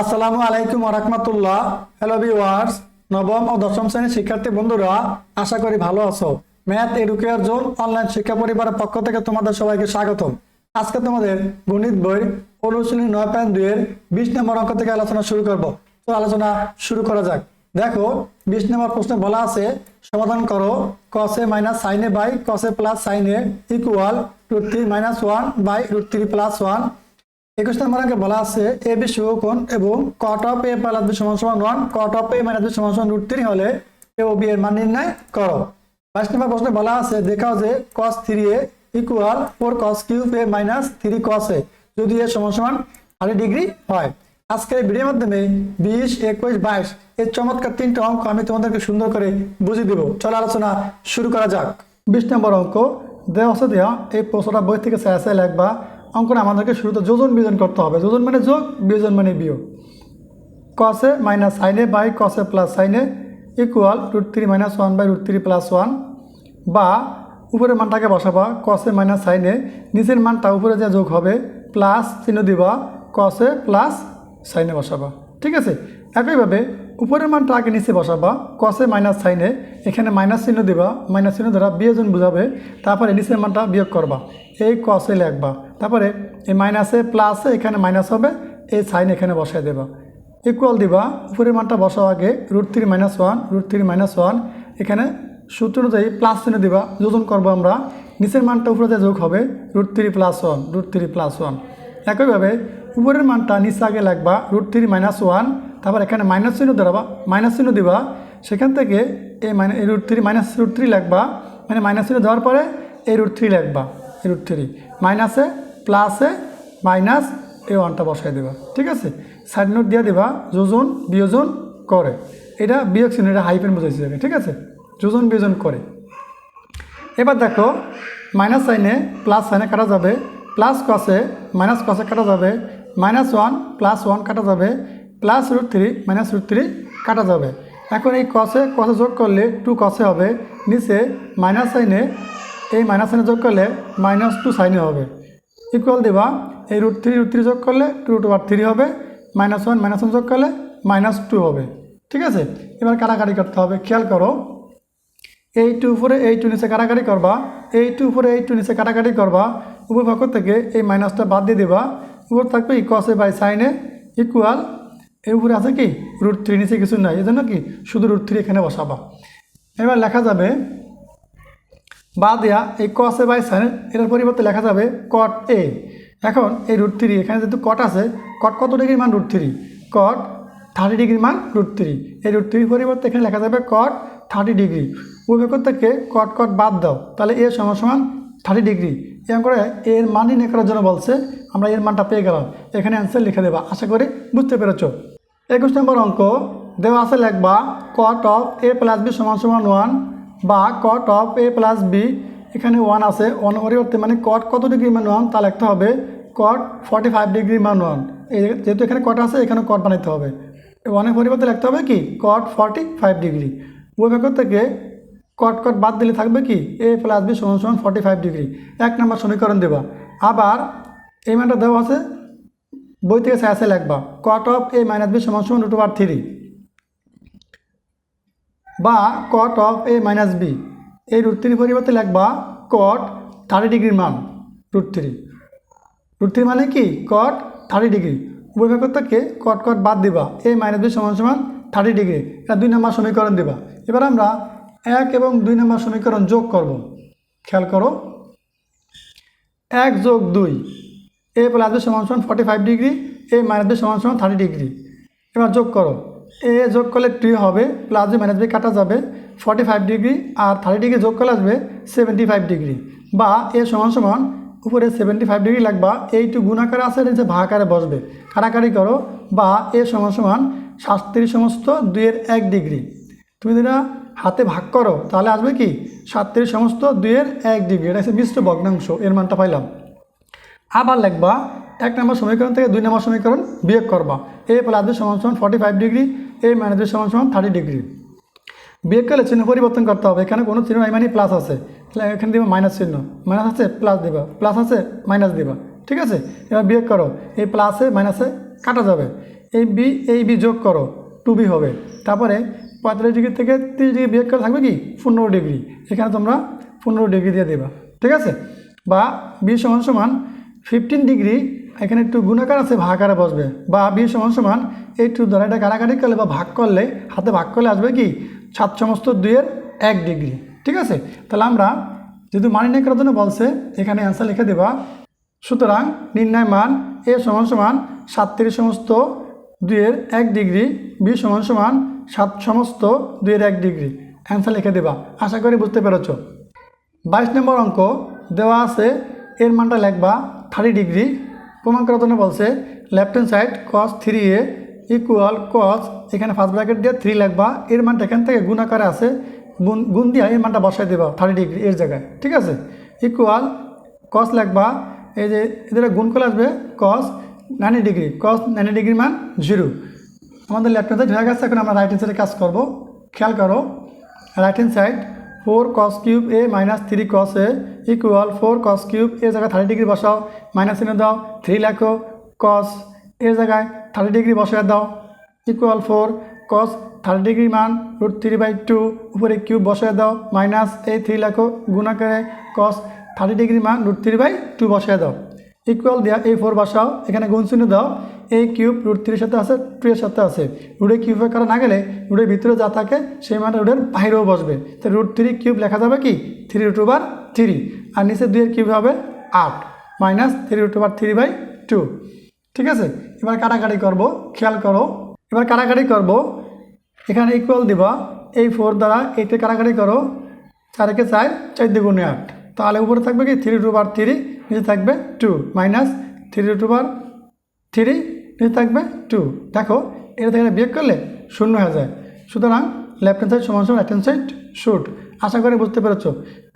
আসসালামু আলাইকুম রহমতুল্লাহ। Hello viewers নবম ও দশম শ্রেণির শিক্ষার্থী বন্ধুরা, আশা করি ভালো আছো। ম্যাথ এডুকেয়ার জোন অনলাইন শিক্ষা পরিবারের পক্ষ থেকে তোমাদের সবাইকে স্বাগতম। আজকে তোমাদের গণিত বই অনুশীলনী নয় পয়েন্ট দুইয়ের বিশ নম্বর অঙ্ক থেকে আলোচনা শুরু করব। তো আলোচনা শুরু করা যাক। দেখো, বিশ নম্বর প্রশ্নে বলা আছে, সমাধান করো কসে মাইনাস সাইনে বাই কসে প্লাস সাইনে equal root three minus one by root three plus one একুশ নম্বর অঙ্কে বলা আছে এ বি শুভকোণ এবং cot of A plus B সমান সমান one cot of A minus B সমান সমান রুট থ্রি হলে এ ও বি এর মান নির্ণয় করো। বাইশ নম্বর প্রশ্নে বলা আছে, দেখাও যে cos three A equal four cos cube A minus three cos A যদি এ সমান সমান আড়াই ডিগ্রি হয়। আজকের ভিডিওর মাধ্যমে বিশ, একুশ, বাইশ এই চমৎকার তিনটা অঙ্ক আমি তোমাদেরকে সুন্দর করে বুঝিয়ে দেবো। চলো আলোচনা শুরু করা যাক। বিশ নম্বর অঙ্ক, দেওয়া দেওয়া এই প্রশ্নটা বই থেকে লিখবা। অঙ্কটা আমাদেরকে শুরুতে যোজন বিয়োজন করতে হবে। যোজন মানে যোগ, বিয়োজন মানে বিয়োগ। কসে মাইনাস সাইনে বাই কসে প্লাস সাইনে equal root three minus one by root three plus one বা উপরের মানটাকে বসাবা কসে মাইনাস সাইনে নিচের মানটা উপরে যে যোগ হবে প্লাস চিহ্ন দিবা কসে প্লাস সাইনে বসাবা। ঠিক আছে? একইভাবে উপরের মানটা আগে নিচে বসাবা কসে মাইনাস সাইনে এখানে মাইনাস চিহ্ন দিবা মাইনাস চিহ্ন দ্বারা বিয়োজন বুঝাবে, তারপরে নিচের মানটা বিয়োগ করবা। এই কসে লিখবা। তারপরে এই মাইনাসে প্লাসে এখানে মাইনাস হবে, এই সাইন এখানে বসায় দেবা। ইকুয়াল দিবা, উপরের মানটা বসাও আগে root three minus one root three minus one এখানে সূত্র অনুযায়ী প্লাস চিহ্ন দিবা, যোজন করব আমরা, নিচের মানটা উপরে যোগ হবে root three plus one root three plus one একইভাবে উপরের মানটা নিচে আগে লাগবা রুট থ্রি মাইনাস ওয়ান তারপর এখানে মাইনাস চিহ্ন দাঁড়াবা মাইনাস চিহ্ন দিবা, সেখান থেকে এই minus root three minus root three লাগবা মানে মাইনাস চিহ্ন দেওয়ার পরে এই রুট থ্রি লাগবা রুট থ্রি মাইনাসে প্লাসে মাইনাস এই ওয়ানটা বসাই দেবা, ঠিক আছে? সাইড নোট দিয়ে দেবা, যোজন, বিয়োজন করে। এটা বিয়োগ চিহ্ন, এটা হাইপেন বোঝাইছে যাবে ঠিক আছে? যোজন, বিয়োজন করে। এবার দেখো মাইনাস সাইনে প্লাস সাইনে কাটা যাবে প্লাস কসে মাইনাস কসে কাটা যাবে মাইনাস ওয়ান প্লাস ওয়ান কাটা যাবে plus root three minus root three কাটা যাবে। এখন এই কসে কসে যোগ করলে টু কসে হবে, নিচে মাইনাস সাইনে এই মাইনাস সাইনে যোগ করলে মাইনাস টু সাইনে হবে। ইকুয়াল দেবা, এই রুট থ্রি রুট থ্রি যোগ করলে টু রুট ওয়ার থ্রি হবে মাইনাস ওয়ান মাইনাস ওয়ান যোগ করলে মাইনাস টু হবে, ঠিক আছে? এবার কাটাকাটি করতে হবে, খেয়াল করো। এই টু উপরে এই টু নিচে কাটাকাটি করবা, এই টু উপরে এই টু নিচে কাটাকাটি করবা, উপর পক্ষ থেকে এই মাইনাসটা বাদ দিয়ে দেবা, উপর থাকবে ই কসে বাই সাইনে ইকুয়াল এর উপরে আছে কি? রুট থ্রি নিচে কিছু নাই এই জন্য কি? শুধু রুট থ্রি এখানে বসাবা। এবার লেখা যাবে বা দেয়া এই কসে বাই সাইনে এটার পরিবর্তে লেখা যাবে কট এ এখন এই রুট থ্রি এখানে যেহেতু কট আছে কট কত ডিগ্রির মান রুট থ্রি কট থার্টি ডিগ্রির মান রুট থ্রি এই রুট থ্রির পরিবর্তে এখানে লেখা যাবে কট থার্টি ডিগ্রি উভয় থেকে কট কট বাদ দাও, তাহলে এ সমান সমান থার্টি ডিগ্রি এরকম করে এর মান নির্ণয় করার জন্য বলছে, আমরা এর মানটা পেয়ে গেলাম। এখানে অ্যান্সার লিখে দেবা, আশা করি বুঝতে পেরেছ। একুশ নম্বর অঙ্ক, দেওয়া আছে লেখবা cot of A plus B সমান সমান ওয়ান বা cot of A plus B এখানে ওয়ান আছে। ওয়ান পরিবর্তে মানে কট কত ডিগ্রি মান ওয়ান তা লিখতে হবে কট ফর্টি ফাইভ ডিগ্রি মান ওয়ান এই যেহেতু এখানে কট আছে, এখানে কট বানাইতে হবে। ওয়ানের পরিবর্তে লিখতে হবে কি? কট ফর্টি ফাইভ ডিগ্রি ব্যাপার থেকে কট কট বাদ দিলে থাকবে কি? এ প্লাস বি সমান সমান ফর্টি ফাইভ ডিগ্রি এক নম্বর সমীকরণ দেবা। আবার এই মানটা দেওয়া আছে, বই থেকে সায়াসে লিখবা। Cot of A minus B সমান সমান রুট ওভার থ্রি বা cot of A minus B এই রুট থ্রি পরিবর্তে লিখবা কট থার্টি ডিগ্রির মান রুট থ্রি রুট থ্রি মানে কি? কট থার্টি ডিগ্রি উভয় থেকে কট কট বাদ দিবা। এ মাইনাস বি সমান সমান থার্টি ডিগ্রি এটা দুই নম্বর সমীকরণ দিবা। এবার আমরা এক এবং দুই নম্বর সমীকরণ যোগ করব। খেয়াল করো। এক যোগ দুই। এ প্লাস বি সমান সমান forty five degree A minus B সমান সমান থার্টি ডিগ্রি এবার যোগ করো। এ যোগ করলে টু হবে প্লাস বি মাইনাস বি কাটা যাবে ফর্টি ফাইভ ডিগ্রি আর থার্টি ডিগ্রি যোগ করলে আসবে সেভেন্টি ফাইভ ডিগ্রি বা এ সমান সমান উপরে সেভেন্টি ফাইভ ডিগ্রি লাগবা এইটু গুণাকারে আছে নিচে ভাগাকারে বসবে। কাটাকাটি করো বা এ সমান সমান সাতত্রিশ সমস্ত দুইয়ের এক ডিগ্রি তুমি যেটা হাতে ভাগ করো, তাহলে আসবে কি? সাতত্রিশ সমস্ত দুইয়ের এক ডিগ্রি এটা হচ্ছে মিশ্র ভগ্নাংশ, এর মানটা পাইলাম। আবার লিখবা এক নম্বর সমীকরণ থেকে দুই নম্বর সমীকরণ বিয়োগ করবা। এ প্লাস বি সমান সমান forty five degree A minus B সমান সমান থার্টি ডিগ্রি বিয়োগ করলে চিহ্ন পরিবর্তন করতে হবে। এখানে কোনো চিহ্ন নাই মানে প্লাস আছে। তাহলে এখানে দিবা মাইনাস চিহ্ন। মাইনাস আছে প্লাস দিবা। প্লাস আছে মাইনাস দিবা। ঠিক আছে? এবার বিয়োগ করো। এই প্লাসে মাইনাসে কাটা যাবে। এই বি এই বি যোগ করো। টু বি হবে। তারপরে পঁয়তাল্লিশ ডিগ্রি থেকে তিরিশ ডিগ্রি বিয়োগ করে থাকবে কি? পনেরো ডিগ্রি এখানে তোমরা পনেরো ডিগ্রি দিয়ে দেবা। ঠিক আছে? বা বি সমান সমান ফিফটিন ডিগ্রি এখানে একটু গুণাকার আছে, ভাগাকারে বসবে। বা বি সমান সমান এই টু দ্বারা এটা কাটাকাটি করলে বা ভাগ করলে, হাতে ভাগ করলে আসবে কি? সাত সমস্ত দুইয়ের এক ডিগ্রি। ঠিক আছে? তাহলে আমরা যেহেতু মানি নিয়ে করার জন্য বলছে, এখানে অ্যান্সার লিখে দেবা। সুতরাং নির্ণয় মান এ সমান সমান সাতত্রিশ সমস্ত দুইয়ের এক ডিগ্রি, বি সমান সমান সাত সমস্ত দুইয়ের এক ডিগ্রি। অ্যান্সার লিখে দেবা। আশা করি বুঝতে পেরেছ। বাইশ নম্বর অঙ্ক দেওয়া আছে, এর মানটা লেখবা থার্টি ডিগ্রি জন্য বলছে left hand side cos three A equal cos এখানে ফার্স্ট ব্র্যাকেট দিয়ে থ্রি লিখবা, এর মানটা এখান থেকে গুণ আকারে আছে, গুণ দিয়ে এর মানটা বসাই দেবা থার্টি ডিগ্রি এর জায়গায়, ঠিক আছে? ইকুয়াল কস লিখবা, এই যে এদের গুণ করে আসবে cos ninety degree cos ninety degree মান জিরো আমাদের লেফট হ্যান্ড সাইড হয়ে গেছে, এখন আমরা রাইট হ্যান্ড সাইডে কাজ করব। খেয়াল করো right hand side four cos cube A minus three cos A equal four cos cube A জায়গায় থার্টি ডিগ্রি বসাও মাইনাস এনে দাও থ্রি লেখো কস এ জায়গায় থার্টি ডিগ্রি বসায় দাও equal four cos thirty degree মান রুট থ্রি বাই টু উপরে কিউব বসায় দাও মাইনাস এই থ্রি লেখো গুণাকারে কস থার্টি ডিগ্রি মান রুট থ্রি বাই টু বসায় দাও। ইকুয়াল দেওয়া এই ফোর বাসাও। এখানে গুণ চিহ্ন দাও। এই কিউব রুট থ্রির সাথে আছে টু এর সাথে আছে। রুটের কিউবের কারণ না গেলে রুটের ভিতরে যা থাকে সেই মানে রুটের বাইরেও বসবে। তো রুট থ্রি কিউব লেখা যাবে কি? থ্রি রুট ওভার থ্রি আর নিচে দুইয়ের কিউব হবে আট। Minus three root over three by two ঠিক আছে? এবার কাটাকাটি করব। খেয়াল করো। এবার কাটাকাটি করব। এখানে ইকুয়াল দিবা। এই ফোর দ্বারা এইটা কাটাকাটি করো। চারকে চার চার দ্বিগুণে আট। তাহলে উপরে থাকবে কি? থ্রি টু বার থ্রি নিচে থাকবে টু মাইনাস থ্রি টু বার থ্রি নিচে থাকবে টু দেখো, এটা থেকে বিয়োগ করলে শূন্য হয়ে যায়। সুতরাং লেফট হ্যান্ড সাইড সমান রাইট হ্যান্ড সাইড শুট আশা করি বুঝতে পেরেছ।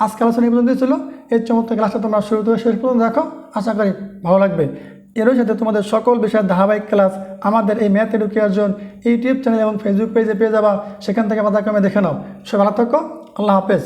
আজকে আলোচনা এই পর্যন্ত ছিল। এই চমৎকার ক্লাসটা তোমরা শুরু থেকে শেষ পর্যন্ত দেখো। আশা করি ভালো লাগবে। এরই সাথে তোমাদের সকল বিষয়ের ধারাবাহিক ক্লাস আমাদের এই ম্যাথ এডুকেশন ইউটিউব চ্যানেল এবং ফেসবুক পেজে পেয়ে যাবা। সেখান থেকে কমে দেখে নাও। সে ভালো থাকো। আল্লাহ হাফেজ।